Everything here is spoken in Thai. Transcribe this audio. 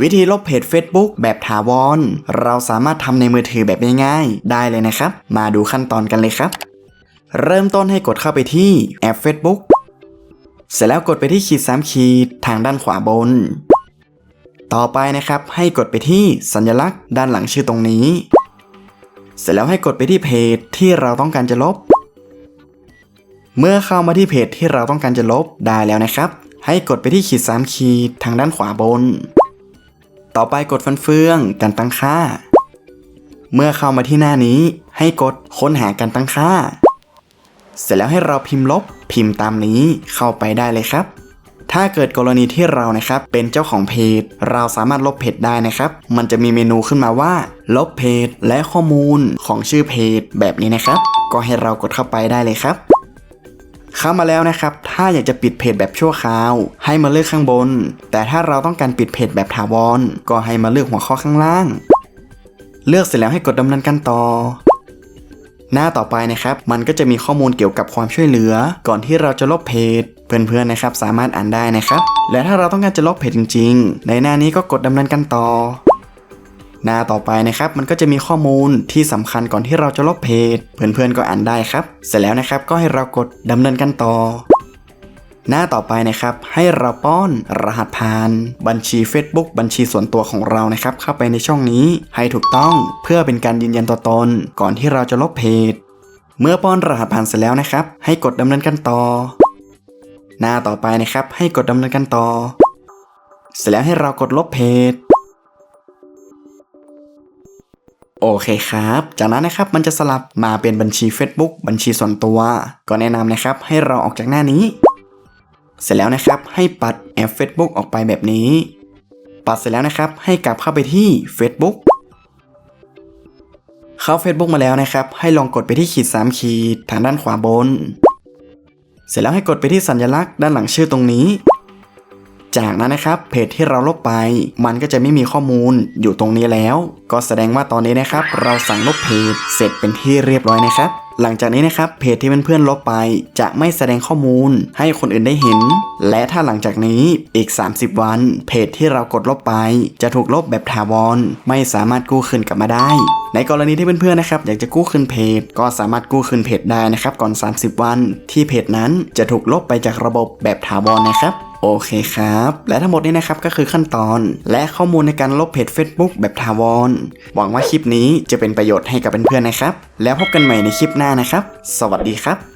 วิธีลบเพจ Facebook แบบถาวร เราสามารถทำในมือถือแบบง่ายๆ ได้เลยนะครับ มาดูขั้นตอนกันเลยครับ เริ่มต้นให้กดเข้าไปที่แอป Facebook เสร็จแล้วกดไปที่ขีดสามขีดทางด้านขวาบน ต่อไปนะครับให้กดไปที่สัญลักษณ์ด้านหลังชื่อตรงนี้ เสร็จแล้วให้กดไปที่เพจที่เราต้องการจะลบ เมื่อเข้ามาที่เพจที่เราต้องการจะลบได้แล้วนะครับ ให้กดไปที่ขีดสามขีดทางด้านขวาบน ต่อไปกดฟันเฟืองการตั้งค่า เมื่อเข้ามาที่หน้านี้ให้กดค้นหาการตั้งค่า เสร็จแล้วให้เราพิมพ์ลบพิมพ์ตามนี้เข้าไปได้เลยครับ ถ้าเกิดกรณีที่เรานะครับเป็นเจ้าของเพจ เราสามารถลบเพจได้นะครับ มันจะมีเมนูขึ้นมาว่า ลบเพจและข้อมูลของชื่อเพจแบบนี้นะครับ ก็ให้เรากดเข้าไปได้เลยครับ เข้ามาแล้วนะครับ ถ้าอยากจะปิดเพจแบบชั่วคราว ให้มาเลือกข้างบน แต่ถ้าเราต้องการปิดเพจแบบถาวร ก็ให้มาเลือกหัวข้อข้างล่าง เลือกเสร็จแล้วให้กดดำเนินการต่อ หน้าต่อไปนะครับ มันก็จะมีข้อมูลเกี่ยวกับความช่วยเหลือ ก่อนที่เราจะลบเพจ เพื่อนๆนะครับ สามารถอ่านได้นะครับ และถ้าเราต้องการจะลบเพจจริง ๆ ในหน้านี้ก็กดดำเนินการต่อ หน้าต่อไปนะครับมันก็จะมีข้อมูลที่สำคัญก่อนที่เราจะลบเพจ เพื่อนๆก็อ่านได้ครับ เสร็จแล้วนะครับก็ให้เรากดดำเนินการต่อ หน้าต่อไปนะครับให้เราป้อนรหัสผ่าน บัญชี Facebook บัญชีส่วนตัวของเรานะครับเข้าไปในช่องนี้ให้ถูกต้องเพื่อเป็นการยืนยันตัวตน ก่อนที่เราจะลบเพจ เมื่อป้อนรหัสผ่านเสร็จแล้วนะครับ ให้กดดำเนินการต่อ หน้าต่อไปนะครับให้กดดำเนินการต่อ เสร็จแล้วให้เรากดลบเพจ โอเคครับ จากนั้นนะครับมันจะสลับมาเป็นบัญชี Facebook บัญชีส่วนตัว ก็แนะนำนะครับให้เราออกจากหน้านี้ เสร็จแล้วนะครับให้ปัดแอป Facebook ออกไปแบบนี้ ปัดเสร็จแล้วนะครับให้กลับเข้าไปที่ Facebook เข้า Facebook มาแล้วนะครับ ให้ลองกดไปที่ขีด 3 ขีดทางด้านขวาบน เสร็จแล้วให้กดไปที่สัญลักษณ์ด้านหลังชื่อตรงนี้ จากนั้นนะครับเพจที่เราลบไป มันก็จะไม่มีข้อมูลอยู่ตรงนี้แล้ว ก็แสดงว่าตอนนี้นะครับ เราสั่งลบเพจเสร็จเป็นที่เรียบร้อยนะครับ หลังจากนี้นะครับเพจที่เพื่อนๆลบไป จะไม่แสดงข้อมูลให้คนอื่นได้เห็น และถ้าหลังจากนี้อีก 30 วัน เพจที่เรากดลบไป จะถูกลบแบบถาวรไม่สามารถกู้คืนกลับมาได้ ในกรณีที่เพื่อนๆนะครับอยากจะกู้คืนเพจ ก็สามารถกู้คืนเพจได้นะครับก่อน 30 วัน ที่เพจนั้นจะถูกลบไปจากระบบแบบถาวรนะครับ โอเคครับ และทั้งหมดนี้นะครับก็คือขั้นตอน และข้อมูลในการลบเพจ Facebook แบบถาวร หวังว่าคลิปนี้จะเป็นประโยชน์ให้กับเพื่อนๆนะครับ แล้วพบกันใหม่ในคลิปหน้านะครับ สวัสดีครับ